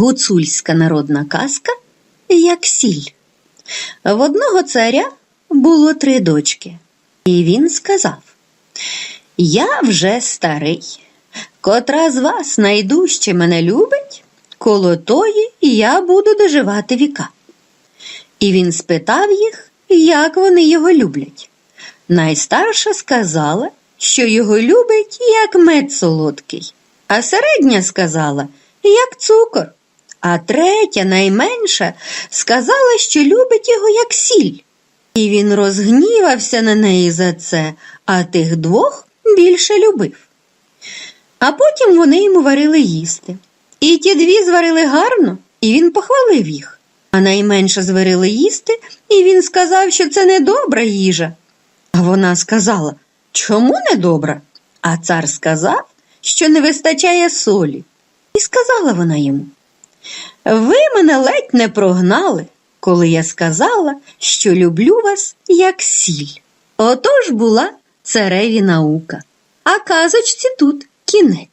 Гуцульська народна казка як сіль. В одного царя було три дочки, і він сказав: Я вже старий, котра з вас найдужче мене любить, коло тої я буду доживати віка. І він спитав їх, як вони його люблять. Найстарша сказала, що його любить як мед солодкий, а середня сказала, як цукор. А третя, найменша, сказала, що любить його як сіль. І він розгнівався на неї за це, а тих двох більше любив. А потім вони йому варили їсти. І ті дві зварили гарно, і він похвалив їх. А найменше зварили їсти, і він сказав, що це недобра їжа. А вона сказала, чому недобра? А цар сказав, що не вистачає солі. І сказала вона йому. Ви мене ледь не прогнали, коли я сказала, що люблю вас як сіль. Отож була цареві наука, а казочці тут кінець.